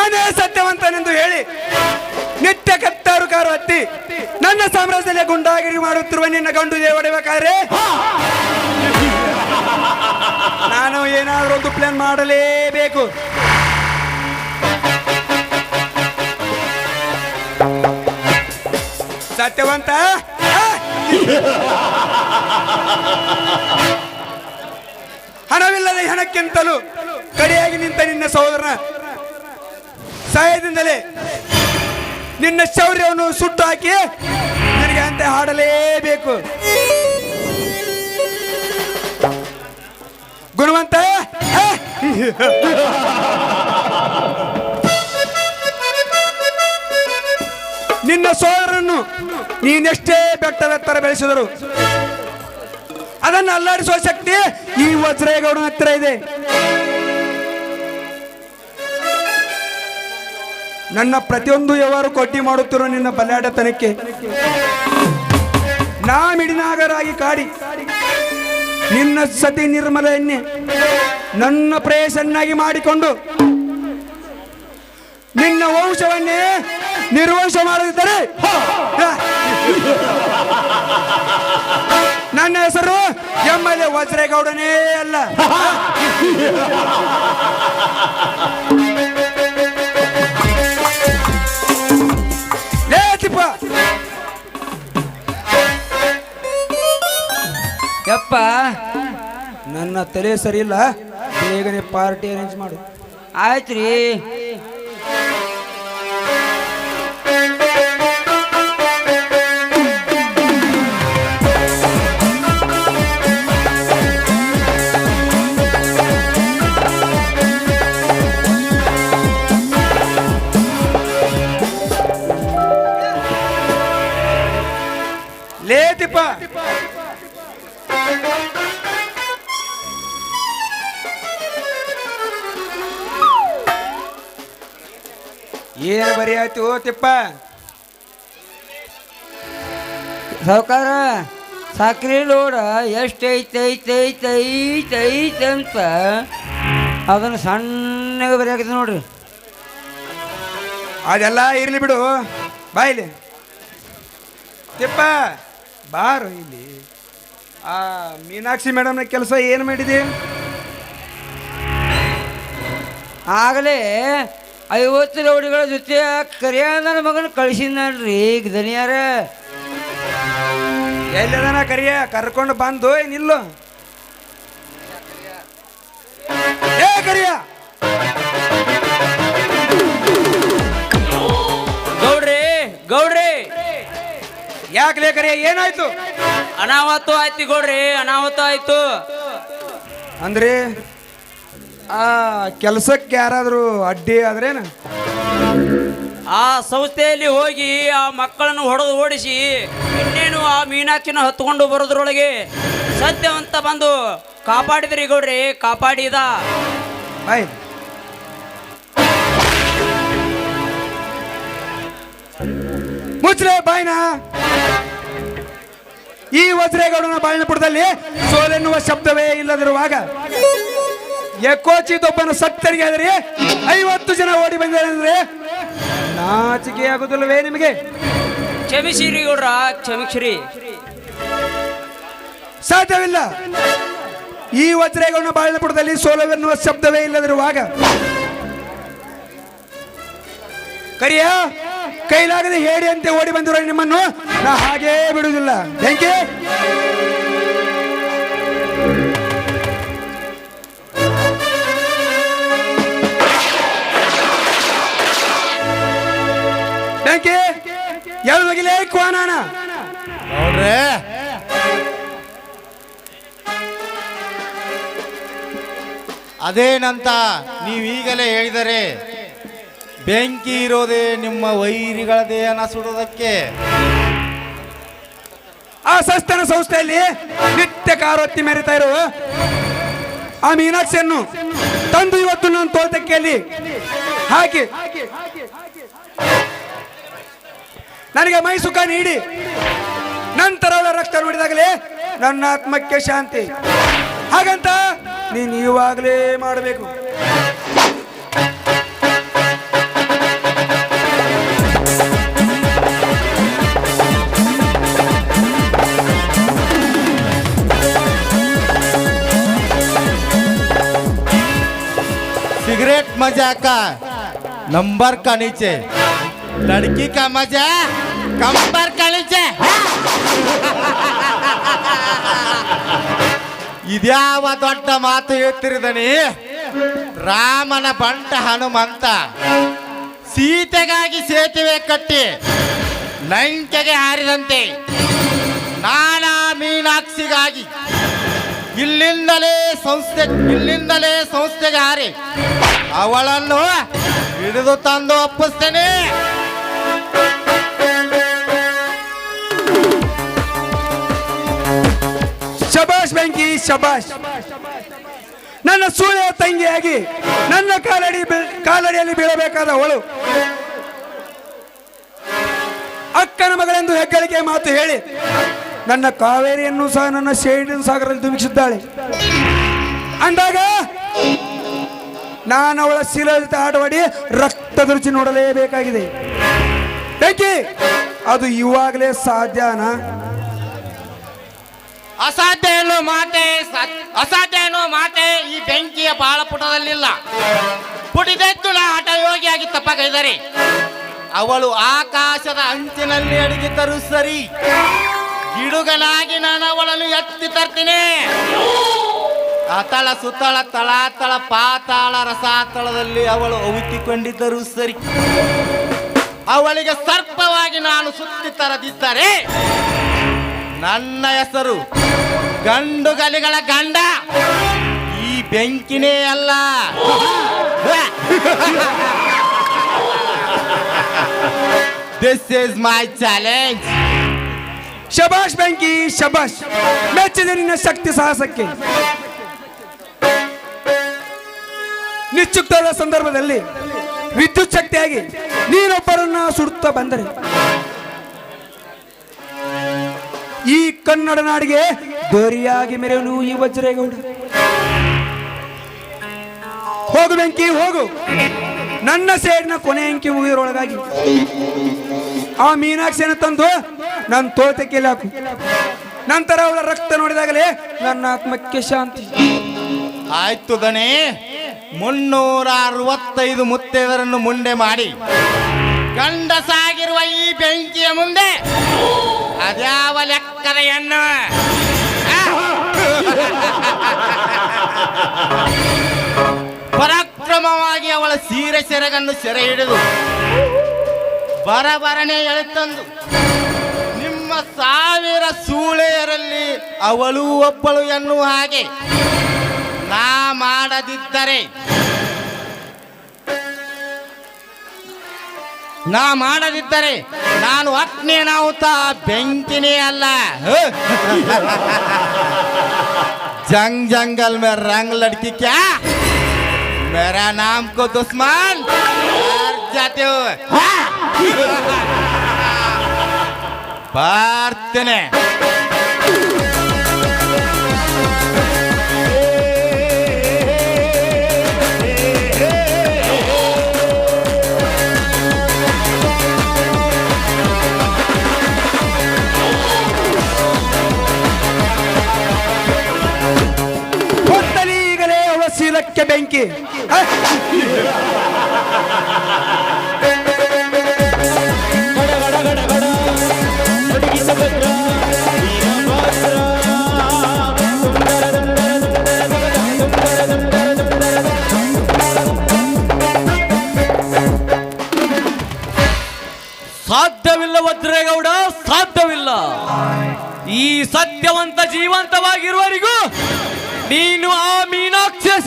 ನಾನೇ ಸತ್ಯವಂತನೆಂದು ಹೇಳಿ ನಿತ್ಯ ಕತ್ತಾರು ಕಾರು ಹತ್ತಿ ನನ್ನ ಸಾಮ್ರಾಜ್ಯದಲ್ಲಿ ಗುಂಡಾಗಿರಿ ಮಾಡುತ್ತಿರುವ ನಿನ್ನ ಗಂಡು ಒಡೆಯಬೇಕಾದ್ರೆ ನಾನು ಏನಾದರೂ ಒಂದು ಪ್ಲಾನ್ ಮಾಡಲೇಬೇಕು ಸತ್ಯವಂತ! ಹಣವಿಲ್ಲದೆ ಹಣಕ್ಕಿಂತಲೂ ಕಡೆಯಾಗಿ ನಿಂತ ನಿನ್ನ ಸಹೋದರನ ಸಹಾಯದಿಂದಲೇ ನಿನ್ನ ಶೌರ್ಯವನ್ನು ಸುಟ್ಟು ಹಾಕಿ ನಿನಗೆ ಅಂತೆ ಹಾಡಲೇಬೇಕು. ಗುಣವಂತ ನಿನ್ನ ಸೋದರನ್ನು ನೀನೆಷ್ಟೇ ಬೆಟ್ಟವೆತ್ತರ ಬೆಳೆಸಿದರು. ಅದನ್ನು ಅಲ್ಲಾಡಿಸುವ ಶಕ್ತಿ ಈ ವಜ್ರೇಗೌಡನ ಹತ್ತಿರ ಇದೆ. ನನ್ನ ಪ್ರತಿಯೊಂದು ವ್ಯವಹಾರ ಕೊಟ್ಟಿ ಮಾಡುತ್ತಿರುವ ನಿನ್ನ ಬಲ್ಯಾಡತನಕ್ಕೆ ನಾ ಮಿಡಿನಾಗರಾಗಿ ಕಾಡಿ. ನಿನ್ನ ಸತಿ ನಿರ್ಮಲ ಎಣ್ಣೆ ನನ್ನ ಪ್ರೇಯಸನ್ನಾಗಿ ಮಾಡಿಕೊಂಡು ನಿನ್ನ ವಂಶವನ್ನೇ ನಿರ್ವಂಶ ಮಾಡದಿದ್ದರೆ ನನ್ನ ಹೆಸರು ಎಂ ಎಲ್ ಎ ವಜ್ರೇಗೌಡನೇ ಅಲ್ಲ. ಯಪ್ಪ. ನನ್ನ ತಲೆ ಸರಿ ಇಲ್ಲ. ಬೇಗನೆ ಪಾರ್ಟಿ ಅರೇಂಜ್ ಮಾಡು. ಆಯ್ತು ರೀ ಏನು ಬರಿ ಆಯ್ತು ತಿಪ್ಪ? ಸಾವುಕಾರ ಸಾಕ್ರಿ ಲೋಡ ಎಷ್ಟೈತೈತೈತೈತೈತಂತ. ಅಂತ ಅದನ್ನು ಸಣ್ಣಗೆ ಬರೆಯಾಕೈತೆ ನೋಡ್ರಿ. ಅದೆಲ್ಲ ಇರಲಿ ಬಿಡು ಬಾ ಇಲ್ಲಿ. ತಿಪ್ಪ ಬಾರು ಇಲ್ಲಿ. ಆ ಮೀನಾಕ್ಷಿ ಮೇಡಮ್ನ ಕೆಲಸ ಏನು ಮಾಡಿದೆ? ಆಗಲೇ ಐವತ್ತು ರೌಡಿಗಳ ಜೊತೆ ಕರಿಯಾದನ ಮಗನ ಕಳಿಸಿದ್ನಲ್ರಿ ಈಗ ದನಿಯಾರ. ಎಲ್ಲದನ ಕರಿಯ ಕರ್ಕೊಂಡು ಬಂದು ನಿಲ್ಲು. ಏ ಕರಿಯ. ಗೌಡ್ರಿ ಗೌಡ್ರಿ. ಯಾಕಲೇ ಕರಿಯ ಏನಾಯ್ತು? ಅನಾಹುತ ಆಯ್ತು ಗೌಡ್ರಿ ಅನಾಹುತ ಆಯ್ತು. ಅಂದ್ರೆ ಆ ಕೆಲಸಕ್ಕೆ ಯಾರಾದರೂ ಅಡ್ಡಿ ಆದ್ರೇನು? ಆ ಸಂಸ್ಥೆಯಲ್ಲಿ ಹೋಗಿ ಆ ಮಕ್ಕಳನ್ನು ಹೊಡೆದು ಓಡಿಸಿ ಇನ್ನೇನು ಆ ಮೀನಾಕ್ಷಿನ ಹತ್ಕೊಂಡು ಬರೋದ್ರೊಳಗೆ ಸತ್ಯವಂತ ಬಂದು ಕಾಪಾಡಿದ್ರಿ ಗೌಡ್ರಿ ಕಾಪಾಡಿದ. ಮುಚ್ಚ್ಲೆ ಬಾಯ್ನ? ಈ ವಜ್ರೇಗೌಡನ ಬಾಳಿನಪುರದಲ್ಲಿ ಸೋಲೆನ್ನುವ ಶಬ್ದವೇ ಇಲ್ಲದಿರುವಾಗ ಎಕ್ಕೋಚಿದೊಬ್ಬನ ಸತ್ತರಿಗೆ ಆದರೆ ಐವತ್ತು ಜನ ಓಡಿ ಬಂದರೆ ನಾಚಿಕೆ ಆಗುದಿಲ್ಲವೇ ನಿಮಗೆ? ಕ್ಷಮಿಸಿರಿ ಗೌಡ್ರ ಕ್ಷಮಿಸಿರಿ. ಸಾಧ್ಯವಿಲ್ಲ. ಈ ವಜ್ರೇಗೌಡನ ಬಾಳಿನಪುರದಲ್ಲಿ ಸೋಲವೆನ್ನುವ ಶಬ್ದವೇ ಇಲ್ಲದಿರುವಾಗ. ಕರಿಯ ಕೈಲಾಗದೆ ಅಂತ ಓಡಿ ಬಂದಿರೋ ನಿಮ್ಮನ್ನು ನಾ ಹಾಗೇ ಬಿಡುವುದಿಲ್ಲ. ಬೆಂಕಿ ಬೆಂಕಿ ಯಾರು ಹೋಗಿಲೇ ಕ್ವಾನಾನ ನೋಡ್ರೆ. ಅದೇನಂತ ನೀವೀಗಲೇ ಹೇಳಿದರೆ ಬೆಂಕಿ ಇರೋದೇ ನಿಮ್ಮ ವೈರಿಗಳ ದೇಹನ ಸುಡೋದಕ್ಕೆ. ಆ ಸಸ್ತನ ಸಂಸ್ಥೆಯಲ್ಲಿ ನಿತ್ಯ ಕಾರೊತ್ತಿ ಮೆರಿತಾ ಇರುವ ಆ ಮೀನಾಕ್ಷಿಯನ್ನು ತಂದು ಇವತ್ತು ನನ್ನ ತೋಟಕ್ಕೆಯಲ್ಲಿ ಹಾಕಿ. ನನಗೆ ಮೈಸುಖ ನೀಡಿ. ನಂತರ ರಕ್ತ ನೋಡಿದಾಗಲೇ ನನ್ನ ಆತ್ಮಕ್ಕೆ ಶಾಂತಿ. ಹಾಗಂತ ನೀನು ಇವಾಗಲೇ ಮಾಡಬೇಕು. ಸಿಗರೇಟ್ ಮಜಾಕಾ ನಂಬರ್ નંબર કા लड़की का मजा कंबर का नीचे ಇದ್ಯಾವ ದೊಡ್ಡ ಮಾತು ಹೇಳ್ತಿರಿದನಿ ರಾಮನ ಬಂಟ ಹನುಮಂತ ಸೀತೆಗಾಗಿ ಸೇತುವೆ ಕಟ್ಟಿ ಲಂಕೆಗೆ ಹಾರಿದಂತೆ ನಾನಾ ಮೀನಾಕ್ಷಿಗಾಗಿ ಇಲ್ಲಿಂದಲೇ ಸಂಸ್ಥೆ ಇಲ್ಲಿಂದಲೇ ಸಂಸ್ಥೆಗೆ ಹಾರಿ ಅವಳನ್ನು ಹಿಡಿದು ತಂದು ಒಪ್ಪಿಸ್ತೇನೆ ಶಬಾಷ್. ನನ್ನ ಸೂಳೆಯ ತಂಗಿಯಾಗಿ ನನ್ನ ಕಾಲಡಿ ಕಾಲಡಿಯಲ್ಲಿ ಬೀಳಬೇಕಾದ ಅವಳು. ಅಕ್ಕನ ಮಗಳೆಂದು ಹೆಗ್ಗಳಿಕೆ ಮಾತು ಹೇಳಿ ನನ್ನ ಕಾವೇರಿಯನ್ನು ಸಹ ನನ್ನ ಶೇಡಿನ ಸಾಗರದಲ್ಲಿ ಧುಮಿಸಿದ್ದಾಳೆ ಅಂದಾಗ ನಾನು ಅವಳ ಶಿಲ ಆಟವಾಡಿ ರಕ್ತದ ರುಚಿ ನೋಡಲೇಬೇಕಾಗಿದೆ. ಬೆಂಕಿ ಅದು ಇವಾಗಲೇ ಸಾಧ್ಯನಾ? ಅಸಾಧ್ಯ ಎನ್ನುವ ಮಾತೆ ಅಸಾಧ್ಯ ಎನ್ನುವ ಮಾತೆ ಈ ಬೆಂಕಿಯ ಬಾಳಪುಟದಲ್ಲಿಲ್ಲ. ಪುಟಿದೆದ್ದು ನಾ ಹಠಯೋಗಿಯಾಗಿ ತಪ್ಪಗೈದರೆ. ಅವಳು ಆಕಾಶದ ಅಂಚಿನಲ್ಲಿ ಅಡಗಿದ್ದರು ಸರಿ, ಗಿಡುಗನಾಗಿ ನಾನು ಅವಳನ್ನು ಎತ್ತಿ ತರ್ತೀನಿ. ಅತಳ ಸುತ್ತಳ ತಳಾತಳ ಪಾತಾಳ ರಸಾತಳದಲ್ಲಿ ಅವಳು ಅವಿತಿಕೊಂಡಿದ್ದರು ಸರಿ. ಅವಳಿಗೆ ಸರ್ಪವಾಗಿ ನಾನು ಸುತ್ತಿ ತರದಿದ್ದರೆ ನನ್ನ ಹೆಸರು ಗಂಡು ಗಲಿಗಳ ಗಂಡ. ಈ ಬೆಂಕಿನೇ ಅಲ್ಲ. ದಿಸ್ ಇಸ್ ಮೈ ಚಾಲೆಂಜ್ ಶಬಾಷ್ ಬೆಂಕಿ, ಶಬಾಷ್. ಮೆಚ್ಚಿದೆ ನಿನ್ನ ಶಕ್ತಿ ಸಾಹಸಕ್ಕೆ. ನಿಚ್ಚುಕ್ತದ ಸಂದರ್ಭದಲ್ಲಿ ವಿದ್ಯುತ್ ಶಕ್ತಿಯಾಗಿ ನೀನೊಬ್ಬರನ್ನ ಸುಡುತ್ತಾ ಬಂದರೆ ಕನ್ನಡ ನಾಡಿಗೆ ದೋರಿಯಾಗಿ ಮೆರೆಯಲು ಈ ವಜ್ರೇಗೌಡ. ಹೋಗು ಬೆಂಕಿ, ಹೋಗು. ನನ್ನ ಸೇಡಿನ ಕೊನೆ ಅಂಕಿ ಮುಗಿದ್ರೊಳಗಾಗಿ ಆ ಏನ ತಂದು ನನ್ನ ತೋಟಕ್ಕೆ ಹಾಕು ನಂತರ ಅವಳ ರಕ್ತ ನೋಡಿದಾಗಲೇ ನನ್ನ ಆತ್ಮಕ್ಕೆ ಶಾಂತಿ. ಆಯ್ತು ದಣಿ ಮುನ್ನೂರ ಅರವತ್ತೈದು ಮುತ್ತೈದರನ್ನು ಮುಂದೆ ಮಾಡಿ. ಗಂಡಸಾಗಿರುವ ಈ ಬೆಂಕಿಯ ಮುಂದೆ ಅದ್ಯಾವ ಹೆಣ್ಣು ಪರಾಕ್ರಮವಾಗಿ ಅವಳ ಸೀರೆ ಸೆರಗನ್ನು ಸೆರೆ ಹಿಡಿದು ಬರಬರನೆ ಎಳೆತಂದು ನಿಮ್ಮ ಸಾವಿರ ಸೂಳೆಯರಲ್ಲಿ ಅವಳು ಒಬ್ಬಳು ಎನ್ನುವ ಹಾಗೆ ನಾ ಮಾಡದಿದ್ದರೆ ನಾ ಮಾಡದಿದ್ದರೆ ನಾನು ಅಗ್ನೇನಾವುತ ಬೆಂಕಿನೇ ಅಲ್ಲ. ಜಂಗ್ ಜಂಗಲ್ ಮೇ ರಂಗ್ ಲಡ್ಕಿ ಕ್ಯಾ? ಮೇರಾ ನಾಮ್ ಕೋ ದುಸ್ಮಾನ್. ಜಾತಿ ಬರ್ತೇನೆ. ಬೆಂಕಿ ಹ? ಸಾಧ್ಯವಿಲ್ಲ ವಜ್ರೇಗೌಡ ಸಾಧ್ಯವಿಲ್ಲ ಈ ಸತ್ಯವಂತ ಜೀವಂತವಾಗಿರುವವರಿಗೂ ನೀನು ಆ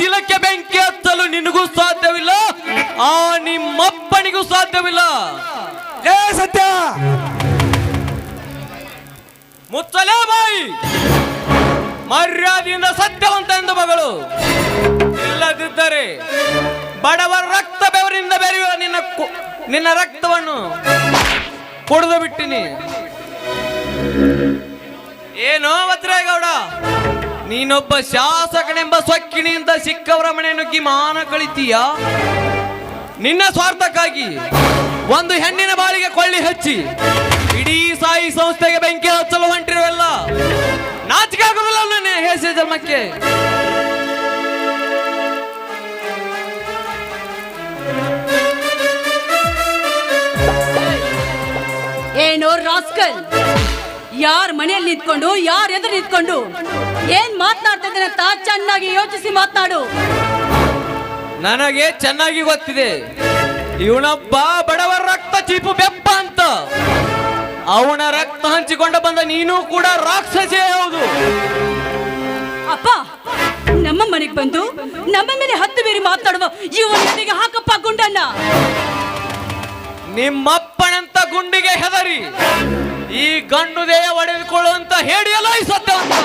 ಶಿಲಕ್ಕೆ ಬೆಂಕಿ ಹಚ್ಚಲು ನಿನಗೂ ಸಾಧ್ಯವಿಲ್ಲ ಆ ನಿಮ್ಮಪ್ಪನಿಗೂ ಸಾಧ್ಯವಿಲ್ಲ. ಏ ಸತ್ಯ! ಮುಚ್ಚಲೇ ಬಾಯಿ. ಮರ್ಯಾದೆಯಿಂದ ಸತ್ಯವಂತ ಎಂದು ಮಗಳು. ಇಲ್ಲದಿದ್ದರೆ ಬಡವರ ರಕ್ತ ಬೆವರಿಂದ ಬೆರೆಯುವ ನಿನ್ನ ನಿನ್ನ ರಕ್ತವನ್ನು ಕುಡಿದು ಬಿಟ್ಟಿನಿ. ಏನೋ ವಜ್ರೇಗೌಡ ನೀನೊಬ್ಬ ಶಾಸಕನೆಂಬ ಸೊಕ್ಕಿನಿಂದ ಸಿಕ್ಕವರ ಮನೆ ನುಗ್ಗಿ ಮಾನ ಕಳಿತೀಯ? ನಿನ್ನ ಸ್ವಾರ್ಥಕ್ಕಾಗಿ ಒಂದು ಹೆಣ್ಣಿನ ಬಾಳಿಗೆ ಕೊಳ್ಳಿ ಹಚ್ಚಿ. ಇಡೀ ಸಾಯಿ ಸಂಸ್ಥೆಗೆ ಬೆಂಕಿ ಹಚ್ಚಲು ಹೊಂಟಿರುವಲ್ಲ. ನಾಚಿಕೆ ಆಗುದಿಲ್ಲ ನನ್ನ ಹೇಸೆ ಜನ್ಮಕ್ಕೆ. ಏನೋ ರಾಸ್ಕಲ್. ಯಾರ ಮನೆಯಲ್ಲಿ ನಿಂತ್ಕೊಂಡು ಯಾರ ಎದುರು ನಿಂತ್ಕೊಂಡು? ಏನ್ ಮಾತನಾಡ್ತಾ ತಾ ಅಂತ ಚೆನ್ನಾಗಿ ಯೋಚಿಸಿ ಮಾತನಾಡು. ನನಗೆ ಚೆನ್ನಾಗಿ ಗೊತ್ತಿದೆ. ಇವನೊಬ್ಬ ಬಡವರ ರಕ್ತ ಚೀಪು ಬೆಪ್ಪ ಅಂತ. ಅವನ ರಕ್ತ ಹಂಚಿಕೊಂಡು ಬಂದ ನೀನು ಕೂಡ ರಾಕ್ಷಸೇ ಹೌದು. ಅಪ್ಪ ನಮ್ಮ ಮನೆಗೆ ಬಂದು ನಮ್ಮ ಮೇಲೆ ಹತ್ತು ಬೇರೆ ಮಾತಾಡುವ ಇವನಿಗೆ ಹಾಕಪ್ಪ ಗುಂಡನ್ನ. ನಿಮ್ಮಪ್ಪನಂತ ಗುಂಡಿಗೆ ಹೆದರಿ. ಈ ಗಂಡು ದೇಹ ಒಡೆದುಕೊಳ್ಳುವಂತ ಹೇಡಿಯಲ್ಲ ಸತ್ಯ ಸತ್ಯವಂತ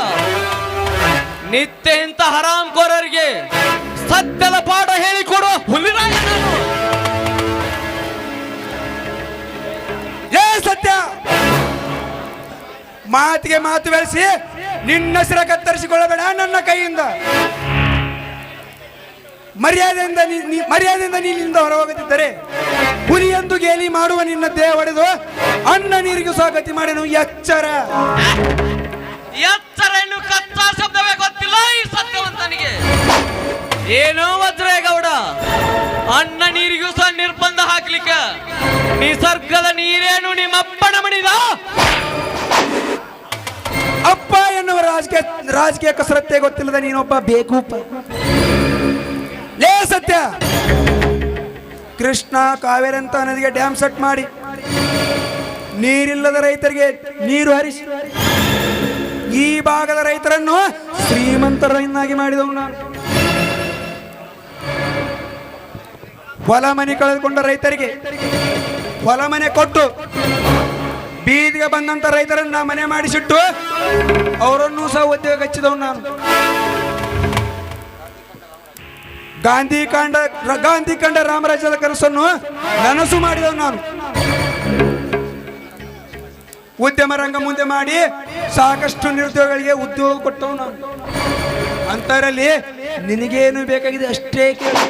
ನಿತ್ಯ ಇಂಥ ಹರಾಮ್ಕೋರರಿಗೆ ಸತ್ಯದ ಪಾಠ ಹೇಳಿಕೊಡುವ ಹುಲಿರಾಯ ಸತ್ಯ, ಮಾತಿಗೆ ಮಾತು ಬೆಳೆಸಿ, ನಿನ್ನ ಸಿರ ಕತ್ತರಿಸಿಕೊಳ್ಳಬೇಡ ನನ್ನ ಕೈಯಿಂದ. ಮರ್ಯಾದೆಯಿಂದ ಮರ್ಯಾದೆಯಿಂದ ನೀನಿಂದ ಹೊರಹೋಗದಿದ್ದರೆ ಹುಲಿಯಂದು ಗೇಲಿ ಮಾಡುವ ನಿನ್ನ ದೇಹ ಒಡೆದು ಅನ್ನ ನೀರಿಗೆ ಸ್ವಾಗತಿ ಮಾಡಿನು ಎಚ್ಚರ. ಎಚ್ಚರ ಇನ್ನು ಕಚ್ಚಾ ಶಬ್ದವೇ ಗೊತ್ತಿಲ್ಲ ಈ ಸತ್ಯವಂತನಿಗೆ ಏನೋ ವಜ್ರೇಗೌಡ ಅನ್ನ ನೀರಿಗೂ ಸಹ ನಿರ್ಬಂಧ ಹಾಕ್ಲಿಕ್ಕ ನಿಸರ್ಗದ ನೀರೇನು ನಿಮ್ಮಪ್ಪನ ಮಣಿದ? ಅಪ್ಪ ಎನ್ನುವ ರಾಜಕೀಯ ರಾಜಕೀಯ ಕಸರತ್ತೇ ಗೊತ್ತಿಲ್ಲದ ನೀನೊಬ್ಬ ಬೇಕು ಲೇ ಸತ್ಯ. ಕೃಷ್ಣ ಕಾವೇರಿ ಅಂತ ನದಿಗೆ ಡ್ಯಾಮ್ ಸೆಟ್ ಮಾಡಿ. ನೀರಿಲ್ಲದ ರೈತರಿಗೆ ನೀರು ಹರಿಸಿ. ಈ ಭಾಗದ ರೈತರನ್ನು ಶ್ರೀಮಂತರನ್ನಾಗಿ ಮಾಡಿದವು ನಾನು. ಹೊಲ ಮನೆ ಕಳೆದುಕೊಂಡ ರೈತರಿಗೆ ಹೊಲ ಮನೆ ಕೊಟ್ಟು ಬೀದಿಗೆ ಬಂದಂತ ರೈತರನ್ನ ಮನೆ ಮಾಡಿಸಿಟ್ಟು ಅವರನ್ನು ಸಹ ಉದ್ಯೋಗ ಹಚ್ಚಿದವು ನಾನು. ಗಾಂಧಿ ಕಂಡ ಗಾಂಧಿ ಕಂಡ ರಾಮರಾಜ್ಯದ ಕನಸನ್ನು ನನಸು ಮಾಡಿದವು ನಾನು. ಉದ್ಯಮ ರಂಗ ಮುಂದೆ ಮಾಡಿ ಸಾಕಷ್ಟು ನಿರುದ್ಯೋಗಿಗಳಿಗೆ ಉದ್ಯೋಗ ಕೊಟ್ಟವು ನಾನು. ಅಂತರಲ್ಲಿ ನಿನಗೇನು ಬೇಕಾಗಿದೆ ಅಷ್ಟೇ ಕೇಳಿ.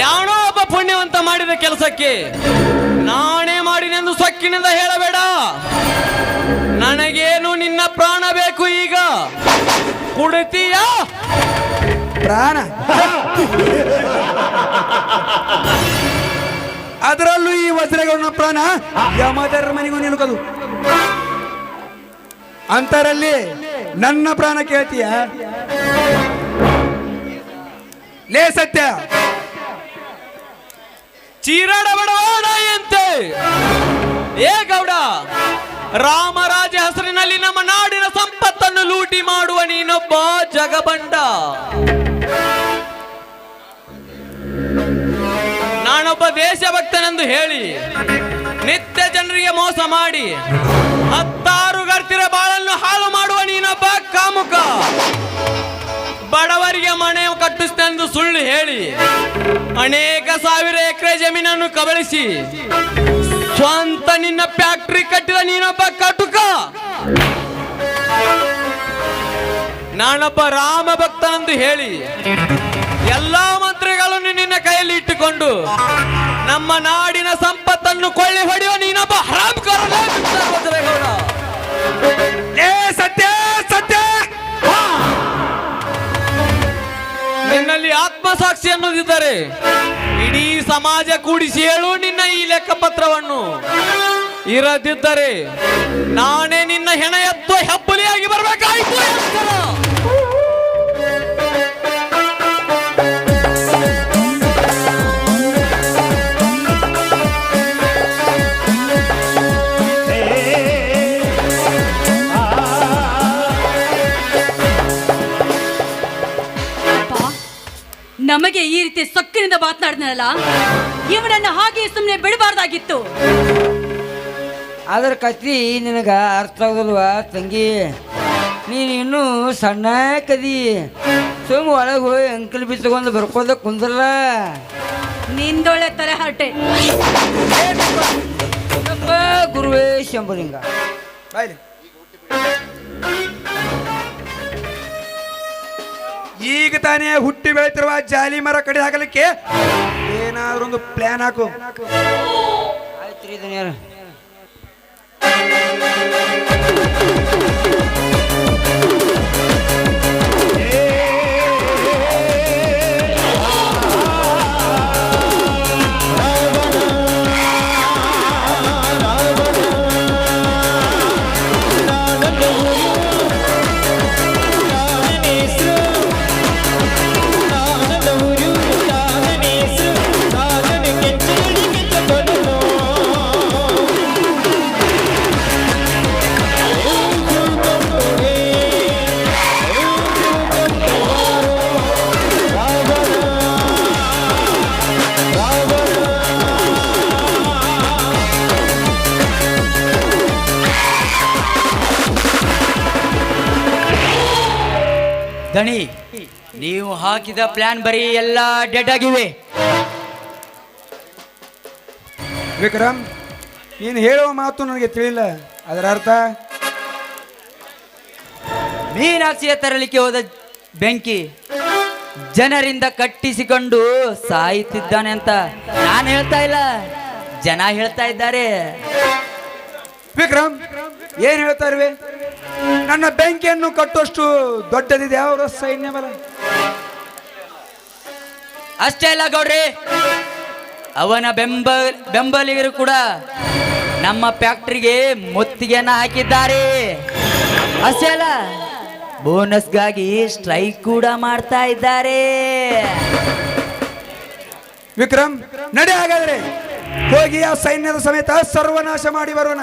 ಯಾವನೋ ಒಬ್ಬ ಪುಣ್ಯವಂತ ಮಾಡಿದ ಕೆಲಸಕ್ಕೆ ನಾನೇ ಮಾಡಿನೆಂದು ಸೊಕ್ಕಿನಿಂದ ಹೇಳಬೇಡ. ನನಗೇನು ನಿನ್ನ ಪ್ರಾಣ ಬೇಕು ಈಗ? ಕುಡಿತೀಯ? ಪ್ರಾಣ. ಅದರಲ್ಲೂ ಈ ವಜ್ರಗಳನ್ನ ಪ್ರಾಣ ಯಮಧರ್ಮನಿಗೂ ನಿಲುಕದು. ಅಂತರಲ್ಲಿ ನನ್ನ ಪ್ರಾಣ ಕೇಳ್ತೀಯ? ಲೇ ಸತ್ಯ. ಚೀರಾಡಬೇಡವಾಡಾಯಂತೆ ಏ ಗೌಡ ರಾಮರಾಜ ಹೆಸರಿನಲ್ಲಿ ನಮ್ಮ ನಾಡಿನ ಸಂಪತ್ತನ್ನು ಲೂಟಿ ಮಾಡುವ ನೀನೊಬ್ಬ ಜಗಬಂಡ ನಾನೊಬ್ಬ ದೇಶಭಕ್ತನೆಂದು ಹೇಳಿ, ನಿತ್ಯ ಜನರಿಗೆ ಮೋಸ ಮಾಡಿ, ಹತ್ತಾರು ಗರ್ತಿರ ಬಾಳನ್ನು ಹಾಳು ಮಾಡುವ ನೀನೊಬ್ಬ ಕಾಮುಕ. ಬಡವರಿಗೆ ಮನೆ ಕಟ್ಟಿಸ್ತೆಂದು ಸುಳ್ಳು ಹೇಳಿ, ಅನೇಕ ಸಾವಿರ ಎಕರೆ ಜಮೀನನ್ನು ಕಬಳಿಸಿ, ಸ್ವಂತ ನಿನ್ನ ಫ್ಯಾಕ್ಟರಿ ಕಟ್ಟಿದ ನೀನೊಬ್ಬ ಕಟುಕ. ನಾನೊಬ್ಬ ರಾಮ ಭಕ್ತನೆಂದು ಹೇಳಿ, ಎಲ್ಲಾ ಮಂತ್ರಿಗಳನ್ನು ನಿನ್ನ ಕೈಯಲ್ಲಿ ಇಟ್ಟುಕೊಂಡು, ನಮ್ಮ ನಾಡಿನ ಸಂಪತ್ತನ್ನು ಕೊಳ್ಳಿ ಹೊಡೆಯುವ ನೀನೊಬ್ಬ ಹರಾಮ್ ಸತ್ಯ ಸತ್ಯ. ನಿನ್ನಲ್ಲಿ ಆತ್ಮಸಾಕ್ಷಿ ಅನ್ನೋದಿದ್ದಾರೆ, ಇಡೀ ಸಮಾಜ ಕೂಡಿಸಿ ಹೇಳು ನಿನ್ನ ಈ ಲೆಕ್ಕಪತ್ರವನ್ನು. ಇರದಿದ್ದರೆ ನಾನೇ ನಿನ್ನ ಹೆಣ ಎತ್ತುವ ಹೆಬ್ಬಲಿಯಾಗಿ ಬರಬೇಕಾಯ್ತು ನಮಗೆ ಈ ರೀತಿ ಸೊಕ್ಕಿನಿಂದ ಮಾತನಾಡಿದ್ನಲ್ಲ? ಇವನನ್ನು ಹಾಗೆ ಸುಮ್ಮನೆ ಬಿಡಬಾರ್ದಾಗಿತ್ತು. ಅದ್ರ ಕತಿ ನಿನಗ ಅರ್ಥ ಆಗಲ್ವಾ ತಂಗಿ? ನೀನು ಇನ್ನೂ ಸಣ್ಣ ಕದಿ. ಸುಮ್ಮ ಒಳಗೆ ಹೋಗಿ ಅಂಕಲ್ ಬಿತ್ತಗೊಂಡು ಬರ್ಕೋದ ಕುಂದ್ರಲ್ಲ. ನಿಂದೊಳ್ಳೆ ತಲೆ ಹರಟೆ ಗುರುವೇ ಶಂಭುಲಿಂಗ. ಬಾಯ್ಲಿ. ಈಗ ತಾನೇ ಹುಟ್ಟಿ ಬೆಳೆತಿರುವ ಜಾಲಿ ಮರ ಕಡೆ ಹಾಕಲಿಕ್ಕೆ ಏನಾದ್ರೂ ಒಂದು ಪ್ಲಾನ್ ಹಾಕು. ಆಯ್ತು ಹಾಕಿದ ಪ್ಲಾನ್ ಬರೀ ಎಲ್ಲ ಡೆಡ್ ಆಗಿವೆ. ವಿಕ್ರಮ್ ನೀನು ಹೇಳುವ ಮಾತು ನನಗೆ ತಿಳಿಲ್ಲ. ಅದರ ಅರ್ಥ? ಮೀನಾಸಿಯ ತರಲಿಕ್ಕೆ ಹೋದ ಬೆಂಕಿ ಜನರಿಂದ ಕಟ್ಟಿಸಿಕೊಂಡು ಸಾಯುತ್ತಿದ್ದಾನೆ ಅಂತ ನಾನು ಹೇಳ್ತಾ ಇಲ್ಲ. ಜನ ಹೇಳ್ತಾ ಇದ್ದಾರೆ. ವಿಕ್ರಮ್ ಏನ್ ಹೇಳ್ತಾ ಇರುವೆ? ನನ್ನ ಬೆಂಕಿಯನ್ನು ಕಟ್ಟುವಷ್ಟು ದೊಡ್ಡದಿದೆ. ಯಾವ ಸೈನ್ಯ ಬಲ? ಅಷ್ಟೇ ಅಲ್ಲ ಗೌಡ್ರಿ, ಅವನ ಬೆಂಬ, ಬೆಂಬಲಿಗರು ಕೂಡ ನಮ್ಮ ಫ್ಯಾಕ್ಟ್ರಿಗೆ ಮುತ್ತಿಗೆಯನ್ನ ಹಾಕಿದ್ದಾರೆ. ಅಷ್ಟೇ ಅಲ್ಲ, ಬೋನಸ್ಗಾಗಿ ಸ್ಟ್ರೈಕ್ ಕೂಡ ಮಾಡ್ತಾ ಇದ್ದಾರೆ. ವಿಕ್ರಮ್, ನಡೆ ಹಾಗಾದ್ರೆ. ಹೋಗಿ ಆ ಸೈನ್ಯದ ಸಮೇತ ಸರ್ವನಾಶ ಮಾಡಿ ಬರೋಣ.